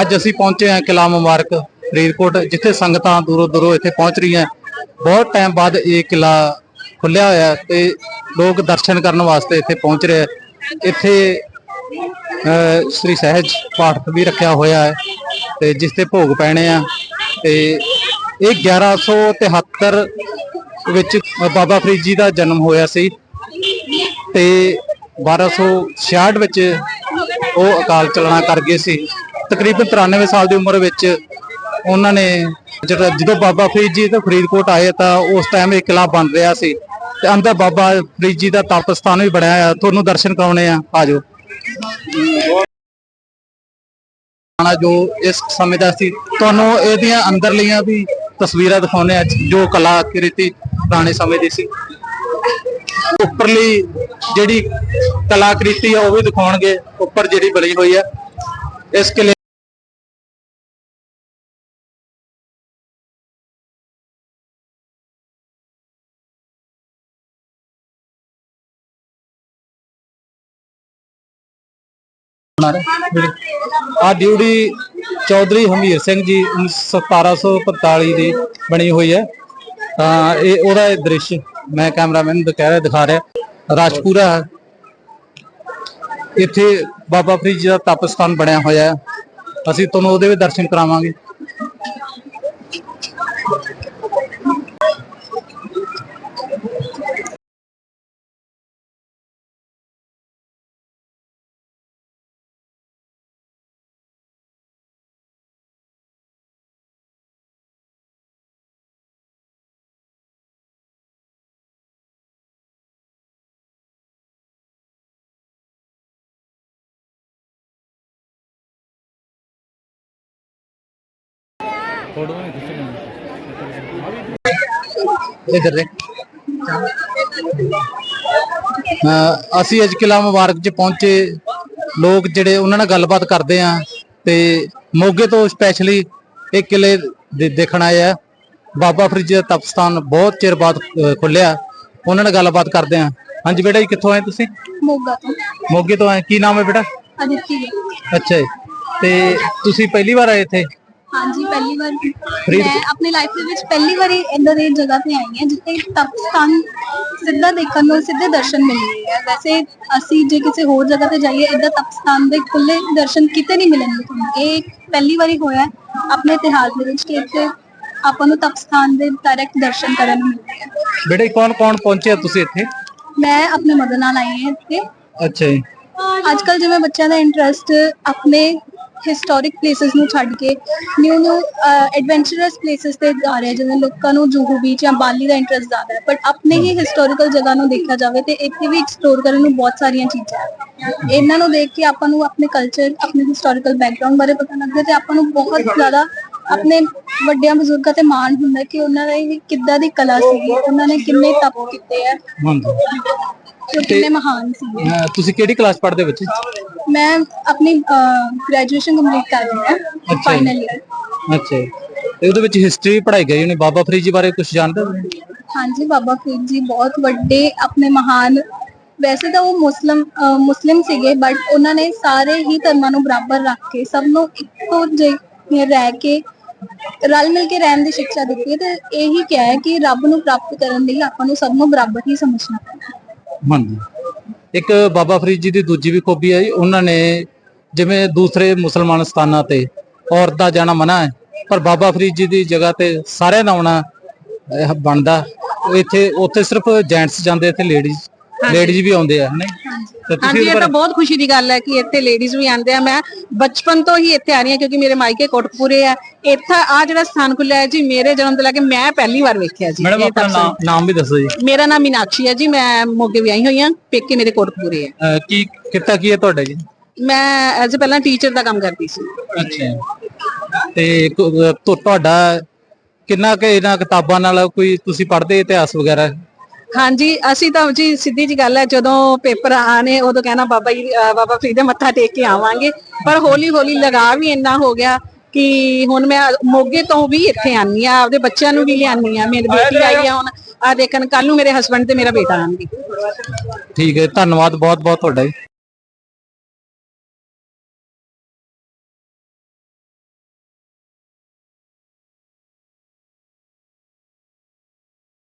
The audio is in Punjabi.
ਅੱਜ ਅਸੀਂ ਪਹੁੰਚੇ ਹਾਂ ਕਿਲਾ ਮੁਬਾਰਕ ਫਰੀਦਕੋਟ ਜਿੱਥੇ ਸੰਗਤਾਂ ਦੂਰੋਂ ਦੂਰੋਂ ਇੱਥੇ ਪਹੁੰਚ ਰਹੀਆਂ। ਬਹੁਤ ਟਾਈਮ ਬਾਅਦ ਇਹ ਕਿਲਾ ਖੁੱਲਿਆ ਹੋਇਆ ਤੇ ਲੋਕ ਦਰਸ਼ਨ ਕਰਨ ਵਾਸਤੇ ਇੱਥੇ ਪਹੁੰਚ ਰਹੇ ਹੈ। ਇੱਥੇ ਅਹ, ਸ੍ਰੀ ਸਹਿਜ ਪਾਠ ਵੀ ਰੱਖਿਆ ਹੋਇਆ ਹੈ ਤੇ ਜਿਸ ਤੇ ਭੋਗ ਪੈਣੇ ਆ। ਤੇ ਇਹ 1173 ਵਿੱਚ ਬਾਬਾ ਫਰੀਦ ਜੀ ਦਾ ਜਨਮ ਹੋਇਆ ਸੀ ਤੇ 1266 ਵਿੱਚ ਉਹ ਅਕਾਲ ਚਲਾਣਾ ਕਰ ਗਏ ਸੀ। ਤਕਰੀਬਨ 93 ਸਾਲ ਦੀ ਉਮਰ ਵਿੱਚ ਉਹਨਾਂ ਨੇ ਜਿਹੜਾ ਜਦੋਂ ਬਾਬਾ ਫਰੀਦ ਜੀ ਤੇ ਫਰੀਦਕੋਟ ਆਏ ਤਾਂ ਉਸ ਟਾਈਮ ਇਹ ਕਿਲਾ ਬਣ ਰਿਹਾ ਸੀ ਤੇ ਅੰਦਰ ਬਾਬਾ ਫਰੀਦ ਜੀ ਦਾ ਤਪ ਸਥਾਨ ਵੀ ਬਣਿਆ ਆ ਤੁਹਾਨੂੰ ਦਰਸ਼ਨ ਕਰਾਉਣੇ ਆ। ਆਜੋ ਆਣਾ ਜੋ ਇਸ ਸਮੇਂ ਦਾ ਸੀ, ਤੁਹਾਨੂੰ ਇਹਦੀਆਂ ਅੰਦਰਲੀਆਂ ਵੀ ਤਸਵੀਰਾਂ ਦਿਖਾਉਣੇ ਆ, ਜੋ ਕਲਾਕ੍ਰਿਤੀ ਪੁਰਾਣੇ ਸਮੇਂ ਦੀ ਸੀ। ਉੱਪਰਲੀ ਜਿਹੜੀ ਕਲਾਕ੍ਰਿਤੀ ਆ, ਉਹ ਵੀ ਦਿਖਾਉਣਗੇ। ਉੱਪਰ ਜਿਹੜੀ ਬਣੀ ਹੋਈ ਆ, ਇਸ ਕਿਲੇ ਆ ਡਿਊਟੀ ਚੌਧਰੀ ਹਮੀਰ ਸਿੰਘ ਜੀ 1745 ਦੀ ਬਣੀ ਹੋਈ ਹੈ। ਤਾਂ ਇਹ ਉਹਦਾ ਇਹ ਦ੍ਰਿਸ਼ ਮੈਂ ਕੈਮਰਾਮੈਨ ਨੂੰ ਕਹਿ ਰਿਹਾ, ਦਿਖਾ ਰਿਹਾ। ਰਾਜਪੂਰਾ ਇੱਥੇ ਬਾਬਾ ਫਰੀਦ ਜੀ ਦਾ ਤਪ ਸਥਾਨ ਬਣਿਆ ਹੋਇਆ ਹੈ। ਅਸੀਂ ਤੁਹਾਨੂੰ ਉਹਦੇ ਵੀ ਦਰਸ਼ਨ ਕਰਾਵਾਂਗੇ। ਇਧਰ ਦੇ ਅਹ ਅਸੀਂ ਅੱਜ ਕਿਲਾ ਮੁਬਾਰਕ 'ਚ ਪਹੁੰਚੇ। ਲੋਕ ਜਿਹੜੇ ਉਹਨਾਂ ਨਾਲ ਗੱਲਬਾਤ ਕਰਦੇ ਆ ਤੇ ਮੋਗੇ ਤੋਂ ਸਪੈਸ਼ਲੀ ਇਹ ਕਿਲੇ ਦੇਖਣ ਆਏ ਆ। ਬਾਬਾ ਫਰੀਦ ਦਾ ਤਪ ਸਥਾਨ ਬਹੁਤ ਚਿਰ ਬਾਅਦ ਖੁੱਲਿਆ ਉਹਨਾਂ ਨਾਲ ਗੱਲਬਾਤ ਕਰਦੇ ਆ। ਹਾਂਜੀ ਬੇਟਾ ਜੀ ਕਿੱਥੋਂ ਆਏ ਤੁਸੀਂ? ਮੋਗਾ ਤੋਂ। ਮੋਗੇ ਤੋਂ ਆਏ। ਕੀ ਨਾਮ ਹੈ ਬੇਟਾ? ਅਦਿੱਤੀ ਅੱਛਾ ਜੀ। ਤੇ ਤੁਸੀਂ ਪਹਿਲੀ ਵਾਰ ਆਏ ਇੱਥੇ? ਹਾਂਜੀ ਪਹਿਲੀ ਵਾਰ। ਮੈਂ ਆਪਣੀ ਲਾਈਫ ਦੇ ਵਿੱਚ ਪਹਿਲੀ ਵਾਰੀ ਇੰਦਰ ਦੀ ਜਗ੍ਹਾ ਤੇ ਆਈ ਹਾਂ ਜਿੱਥੇ ਤਪ ਸਥਾਨ ਸਿੱਧਾ ਦੇਖਣ ਨੂੰ ਸਿੱਧੇ ਦਰਸ਼ਨ ਮਿਲਦੇ ਹੈ ਵੈਸੇ ਅਸੀਂ ਜੇ ਕਿਸੇ ਹੋਰ ਜਗ੍ਹਾ ਤੇ ਜਾਈਏ ਇਦਾਂ ਤਪ ਸਥਾਨ ਦੇ ਖੁੱਲੇ ਦਰਸ਼ਨ ਕਿਤੇ ਨਹੀਂ ਮਿਲਣਗੇ ਤੁਹਾਨੂੰ। ਇਹ ਪਹਿਲੀ ਵਾਰੀ ਹੋਇਆ ਆਪਣੇ ਇਤਿਹਾਸ ਦੇ ਵਿੱਚ ਕਿ ਇੱਥੇ ਆਪਾਂ ਨੂੰ ਤਪ ਸਥਾਨ ਦੇ ਡਾਇਰੈਕਟ ਦਰਸ਼ਨ ਕਰਨ ਨੂੰ ਮਿਲਦੇ ਹੈ ਬੇਟਾ ਕੌਣ ਕੌਣ ਪਹੁੰਚਿਆ ਤੁਸੀਂ ਇੱਥੇ? ਮੈਂ ਆਪਣੇ ਮਦਰ ਨਾਲ ਆਈ ਹਾਂ ਇੱਥੇ। ਅੱਛਾ ਜੀ। ਅੱਜ ਕੱਲ ਜਿਵੇਂ ਬੱਚਿਆਂ ਦਾ ਇੰਟਰਸਟ ਆਪਣੇ ਹਿਸਟੋਰਿਕ ਪਲੇਸਸ ਨੂੰ ਛੱਡ ਕੇ ਨਿਊ ਨਿਊ ਐਡਵੈਂਚਰਸ ਪਲੇਸਸ ਤੇ ਜਾ ਰਿਹਾ ਜਿਵੇਂ ਲੋਕਾਂ ਨੂੰ ਜੂਹੂ ਬੀਚ ਜਾਂ ਬਾਲੀ ਦਾ ਇੰਟਰਸਟ ਜ਼ਿਆਦਾ ਹੈ ਬਟ ਆਪਣੇ ਹੀ ਹਿਸਟੋਰੀਕਲ ਜਗ੍ਹਾ ਨੂੰ ਦੇਖਿਆ ਜਾਵੇ ਤੇ ਇੱਥੇ ਵੀ ਐਕਸਪਲੋਰ ਕਰਨ ਨੂੰ ਬਹੁਤ ਸਾਰੀਆਂ ਚੀਜ਼ਾਂ ਹੈ ਇਹਨਾਂ ਨੂੰ ਦੇਖ ਕੇ ਆਪਾਂ ਨੂੰ ਆਪਣੇ ਕਲਚਰ ਆਪਣੇ ਹਿਸਟੋਰੀਕਲ ਬੈਕਗ੍ਰਾਉਂਡ ਬਾਰੇ ਪਤਾ ਲੱਗਦਾ ਤੇ ਆਪਾਂ ਨੂੰ ਬਹੁਤ ਜ਼ਿਆਦਾ ਆਪਣੇ ਵੱਡਿਆਂ ਬਜ਼ੁਰਗਾਂ ਤੇ ਮਾਣ ਹੁੰਦਾ ਕਿ ਉਹਨਾਂ ਦੀ ਕਿੱਦਾਂ ਦੀ ਕਲਾ ਸੀ ਉਹਨਾਂ ਨੇ ਕਿੰਨੇ ਤਪ ਕੀਤੇ ਆ ਹਾਂਜੀ। ਕਿੰਨੇ ਮਹਾਨ ਸੀ ਤੁਸੀਂ ਕਿਹੜੀ ਕਲਾਸ ਪੜ੍ਹਦੇ ਬੱਚੇ? ਮੈਂ ਆਪਣੀ ਗ੍ਰੈਜੂਏਸ਼ਨ ਕੰਪਲੀਟ ਕਰ ਰਹੀ ਹਾਂ ਫਾਈਨਲ ਅੱਛਾ। ਤੇ ਉਹਦੇ ਵਿੱਚ ਹਿਸਟਰੀ ਪੜ੍ਹਾਈ ਗਈ ਉਹਨੇ ਬਾਬਾ ਫਰੀਦ ਜੀ ਬਾਰੇ ਕੁਝ ਜਾਣਦੇ ਹੋ ਹਾਂਜੀ ਬਾਬਾ ਫਰੀਦ ਜੀ ਬਹੁਤ ਵੱਡੇ ਆਪਣੇ ਮਹਾਨ। ਵੈਸੇ ਤਾਂ ਉਹ ਮੁਸਲਮ ਮੁਸਲਿਮ ਸੀਗੇ ਬਟ ਉਹਨਾਂ ਨੇ ਸਾਰੇ ਹੀ ਧਰਮਾਂ ਨੂੰ ਬਰਾਬਰ ਰੱਖ ਕੇ ਸਭ ਨੂੰ ਇੱਕੋ ਜਿਹੇ ਰਹਿ ਕੇ ਰਲ ਮਿਲ ਕੇ ਰਹਿਣ ਦੀ ਸਿੱਖਿਆ ਦਿੱਤੀ ਹੈ। ਤੇ ਇਹੀ ਕਿਹਾ ਹੈ ਕਿ ਰੱਬ ਨੂੰ ਪ੍ਰਾਪਤ ਕਰਨ ਲਈ ਆਪਾਂ ਨੂੰ ਸਭ ਨੂੰ ਬਰਾਬਰ ਹੀ ਸਮਝਣਾ ਹੈ ਹਾਂਜੀ। ਇੱਕ ਬਾਬਾ ਫਰੀਦ ਜੀ ਦੀ ਦੂਜੀ ਵੀ ਖੂਬੀ ਹੈ ਜੀ, ਉਹਨਾਂ ਨੇ ਜਿਵੇਂ ਦੂਸਰੇ ਮੁਸਲਮਾਨ ਸਥਾਨਾਂ ਤੇ ਔਰਤ ਦਾ ਜਾਣਾ ਮਨਾ ਹੈ ਪਰ ਬਾਬਾ ਫਰੀਦ ਜੀ ਦੀ ਜਗ੍ਹਾ ਤੇ ਸਾਰਿਆਂ ਦਾ ਆਉਣਾ ਬਣਦਾ। ਇੱਥੇ ਉੱਥੇ ਸਿਰਫ ਜੈਂਟਸ ਜਾਂਦੇ ਇੱਥੇ ਲੇਡੀਜ਼ ਲੇਡੀਜ਼ ਵੀ ਆਉਂਦੇ ਆ ਹਨਾ? ਤੇ ਤੁਸੀਂ ਹਾਂਜੀ ਇਹ ਤਾਂ ਬਹੁਤ ਖੁਸ਼ੀ ਦੀ ਗੱਲ ਹੈ ਕਿ ਇੱਥੇ ਲੇਡੀਜ਼ ਵੀ ਆਉਂਦੇ ਆ। ਮੈਂ ਬਚਪਨ ਤੋਂ ਹੀ ਇੱਥੇ ਆ ਰਹੀ ਹਾਂ ਕਿਉਂਕਿ ਮੇਰੇ ਮਾਇਕੇ ਕੋਟਕਪੂਰੇ ਆ। ਇੱਥੇ ਆ ਜਿਹੜਾ ਸਥਾਨ ਖੁੱਲਿਆ ਹੈ ਜੀ ਮੇਰੇ ਜਨਮ ਤੋਂ ਲੈ ਕੇ ਮੈਂ ਪਹਿਲੀ ਵਾਰ ਵੇਖਿਆ ਜੀ ਮੈਡਮ ਇਹ ਆਪਣਾ ਨਾਮ ਨਾਮ ਵੀ ਦੱਸੋ ਜੀ। ਮੇਰਾ ਨਾਮ ਮੀਨਾਕਸ਼ੀ ਹੈ ਜੀ ਮੈਂ ਮੋਗੇ ਵਿਆਹੀ ਹੋਈ ਹਾਂ ਪੇਕੇ ਮੇਰੇ ਕੋਟਕਪੂਰੇ ਅਹ, ਕੀ ਕਿੱਤਾ ਕੀ ਹੈ ਤੁਹਾਡਾ ਜੀ? ਮੈਂ ਐਜ਼ ਪਹਿਲਾਂ ਟੀਚਰ ਦਾ ਕੰਮ ਕਰਦੀ ਸੀ। ਅੱਛਾ। ਤੁ- ਤੁਹਾਡਾ ਕਿੰਨਾ ਕਿ ਇਹਨਾਂ ਕਿਤਾਬਾਂ ਨਾਲ ਕੋਈ ਤੁਸੀਂ ਪੜ੍ਹਦੇ ਇਤਿਹਾਸ ਵਗੈਰਾ? ਹਾਂਜੀ ਅਸੀਂ ਤਾਂ ਜੀ ਸਿੱਧੀ ਜੀ ਗੱਲ ਹੈ ਜਦੋਂ ਪੇਪਰ ਆਣੇ ਉਦੋਂ ਕਹਿਣਾ ਬਾਬਾ ਜੀ ਬਾਬਾ ਫਰੀਦ ਦੇ ਮੱਥਾ ਟੇਕ ਕੇ ਆਵਾਂਗੇ। ਪਰ ਹੌਲੀ ਹੌਲੀ ਲਗਾਅ ਵੀ ਇੰਨਾ ਹੋ ਗਿਆ ਕਿ ਹੁਣ ਮੈਂ ਮੋਗੇ ਤੋਂ ਵੀ ਇੱਥੇ ਆਨੀ ਆ ਆਪਦੇ ਬੱਚਿਆਂ ਨੂੰ ਵੀ ਲਿਆਨੀ ਆ ਮੇਰੀ ਬੇਟੀ ਆਈ ਆ ਹੁਣ ਆ ਦੇਖਣ ਕੱਲ ਨੂੰ ਮੇਰੇ ਹਸਬੰਡ ਤੇ ਮੇਰਾ ਬੇਟਾ ਆਣਗੇ। ਠੀਕ ਹੈ ਧੰਨਵਾਦ ਬਹੁਤ ਬਹੁਤ ਤੁਹਾਡਾ ਜੀ।